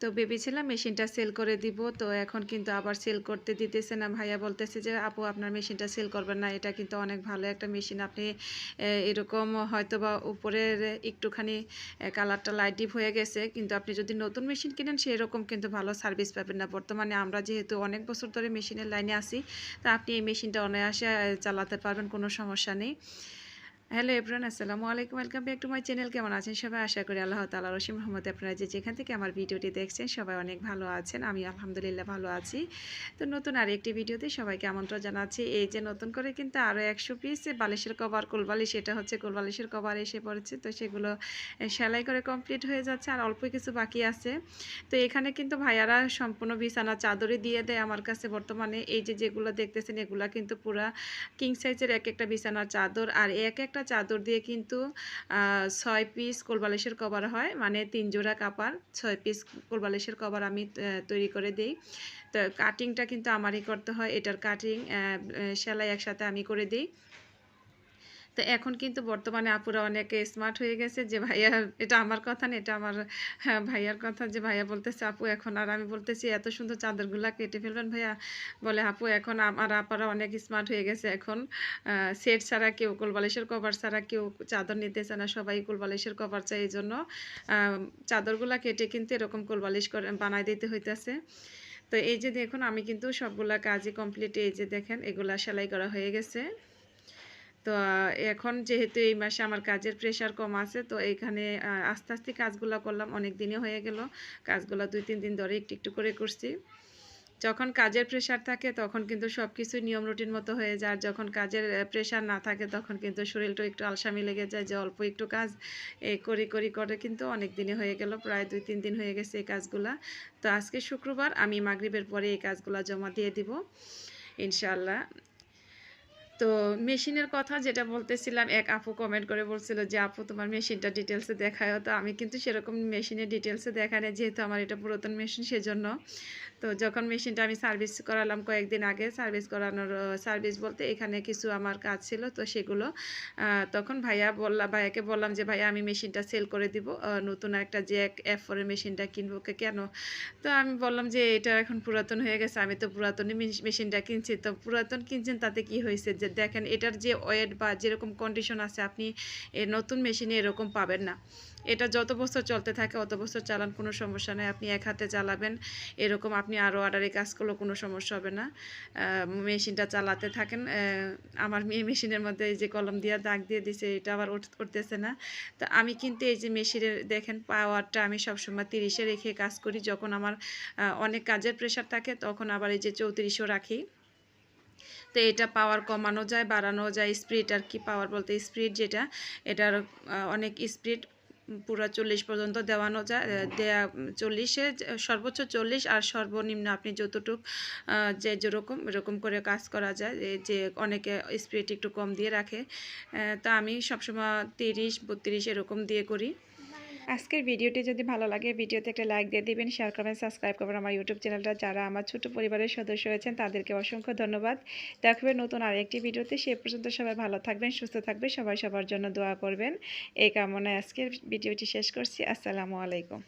তো ভেবেছিলাম মেশিনটা সেল করে দিব। তো এখন কিন্তু আবার সেল করতে দিতেছে না। ভাইয়া বলতেছে যে, আপু, আপনার মেশিনটা সেল করবেন না। এটা কিন্তু অনেক ভালো একটা মেশিন। আপনি এরকম হয়তো বা উপরের একটুখানি কালারটা লাইট ডিপ হয়ে গেছে। কিন্তু আপনি যদি নতুন মেশিন কিনেন, সেরকম কিন্তু ভালো সার্ভিস পাবেন না। বর্তমানে আমরা যেহেতু অনেক বছর ধরে মেশিনের লাইনে আছি, তা আপনি এই মেশিনটা অনায়াসে চালাতে পারবেন, কোনো সমস্যা নেই। হ্যালো এভরান আসসালামু আলাইকুম। Welcome back to my channel কেমন আছেন সবাই? আশা করি আল্লাহ তালা রসিম মোহাম্মদ আপনারা যে যেখান থেকে আমার ভিডিওটি দেখছেন, সবাই অনেক ভালো আছেন। আমি আলহামদুলিল্লাহ ভালো আছি। তো নতুন আর একটি ভিডিওতে সবাইকে আমন্ত্রণ জানাচ্ছি। এই যে নতুন করে কিন্তু আরও একশো পিস বালিশের কভার, কোলবালিশ এটা হচ্ছে কোলবালিশের কভার এসে পড়েছে। তো সেগুলো সেলাই করে কমপ্লিট হয়ে যাচ্ছে আর অল্প কিছু বাকি আছে। তো এখানে কিন্তু ভাইয়ারা সম্পূর্ণ বিছানা চাদরই দিয়ে দেয় আমার কাছে বর্তমানে। এই যে যেগুলো দেখতেছেন, এগুলা কিন্তু পুরা কিং সাইজের এক একটা বিছানার চাদর। আর এক একটা চাদর দিয়ে কিন্তু ছয় পিস কোলবালিশের কভার হয়। মানে তিন জোড়া কাপড়, ছয় পিস কোলবালিশের কভার আমি তৈরি করে দিই। তো কাটিংটা কিন্তু আমারই করতে হয়। এটার কাটিং সেলাই একসাথে আমি করে দিই। তো এখন কিন্তু বর্তমানে আপুরা অনেকে স্মার্ট হয়ে গেছে যে ভাইয়া এটা আমার কথা না এটা আমার হ্যাঁ, ভাইয়ার কথা। যে ভাইয়া বলতেছে আপু এখন আর আমি বলতেছি এত সুন্দর চাদরগুলা কেটে ফেলবেন ভাইয়া। বলে আপু এখন আমার আপারা অনেক স্মার্ট হয়ে গেছে এখন। সেট ছাড়া কেউ কোলবালিশের কভার ছাড়া কেউ চাদর নিতেছে না সবাই কোলবালিশের কভার চাই এই জন্য চাদরগুলা কেটে কিন্তু এরকম কোলবালিশ করে বানাই দিতে হইতেছে। তো এই যে দেখুন আমি কিন্তু সবগুলা কাজই কমপ্লিট এই যে দেখেন এগুলা সেলাই করা হয়ে গেছে। তো এখন যেহেতু এই মাসে আমার কাজের প্রেশার কম আছে তো এইখানে আহ, আস্তে আস্তে কাজগুলো করলাম অনেক দিনই হয়ে গেল। কাজগুলো দুই তিন দিন ধরে একটু একটু করে করছি। যখন কাজের প্রেশার থাকে তখন কিন্তু সব কিছু নিয়ম রুটিন মতো হয়ে যায়। আর যখন কাজের প্রেশার না থাকে তখন কিন্তু শরীরটা একটু আলসামি লেগে যায় যে অল্প একটু কাজ এই করি করি করে কিন্তু অনেক দিনে হয়ে গেল প্রায় দুই তিন দিন হয়ে গেছে এই কাজগুলা। তো আজকে শুক্রবার আমি মাগরিবের পরে এই কাজগুলা জমা দিয়ে দিব ইনশাআল্লাহ। তো মেশিনের কথা যেটা বলতেছিলাম, এক আপু কমেন্ট করে বলছিল যে, আপু, তোমার মেশিনটা ডিটেলসে দেখায় তো। আমি কিন্তু সেরকম মেশিনের ডিটেলসে দেখায় না যেহেতু আমার এটা পুরাতন মেশিন সেজন্য। তো যখন মেশিনটা আমি সার্ভিস করালাম কয়েকদিন আগে, সার্ভিস করানোর সার্ভিস বলতে এখানে কিছু আমার কাজ ছিল, তো সেগুলো তখন ভাইয়া বললাম ভাইয়াকে বললাম যে, ভাইয়া, আমি মেশিনটা সেল করে দিব নতুন একটা যে এফ ফোরের মেশিনটা কিনবো কেন? তো আমি বললাম যে, এটা এখন পুরাতন হয়ে গেছে, আমি তো পুরাতনই মেশ- মেশিনটা কিনছি। তো পুরাতন কিনছেন তাতে কি হয়েছে যে, দেখেন এটার যে ওয়েট বা যেরকম কন্ডিশন আছে, আপনি নতুন মেশিনে এরকম পাবেন না। এটা যত বছর চলতে থাকে, অত বছর চালান কোনো সমস্যা নেই। আপনি এক হাতে চালাবেন, এরকম আপনি আরও অর্ডারে কাজ করলেও কোনো সমস্যা হবে না। মেশিনটা চালাতে থাকেন। আমার মেয়ে মেশিনের মধ্যে এই যে কলম দিয়ে দাগ দিয়ে দিছে, এটা আবার উঠ- উঠতেছে না। তো আমি কিন্তু এই যে মেশিনের, দেখেন পাওয়ারটা আমি সবসময় তিরিশে রেখে কাজ করি। যখন আমার অনেক কাজের প্রেশার থাকে, তখন আবার এই যে চৌত্রিশও রাখি। তো এটা পাওয়ার কমানো যায়, বাড়ানো যায়। স্পিড আর কি পাওয়ার বলতে স্পিড যেটা, এটার অনেক স্পিড পুরো চল্লিশ পর্যন্ত দেওয়ানো যায় দেয়া চল্লিশে সর্বোচ্চ চল্লিশ আর সর্বনিম্ন আপনি যতটুক যে যেরকম এরকম করে কাজ করা যায় যে অনেকে স্পিড একটু কম দিয়ে রাখে তা আমি সবসময় তিরিশ বত্রিশ এরকম দিয়ে করি। আজকের ভিডিওটি যদি ভালো লাগে, ভিডিওতে একটা লাইক দিয়ে দিবেন শেয়ার করবেন সাবস্ক্রাইব করবেন আমার ইউটিউব চ্যানেলটা যারা আমার ছোট পরিবারের সদস্য হয়েছেন তাদেরকে অসংখ্য ধন্যবাদ। দেখবেন নতুন আরেকটি ভিডিওতে। সে পর্যন্ত সবাই ভালো থাকবেন, সুস্থ থাকবে সবাই সবার জন্য দোয়া করবেন। এই কামনায় আজকের ভিডিওটি শেষ করছি। আসসালামু আলাইকুম।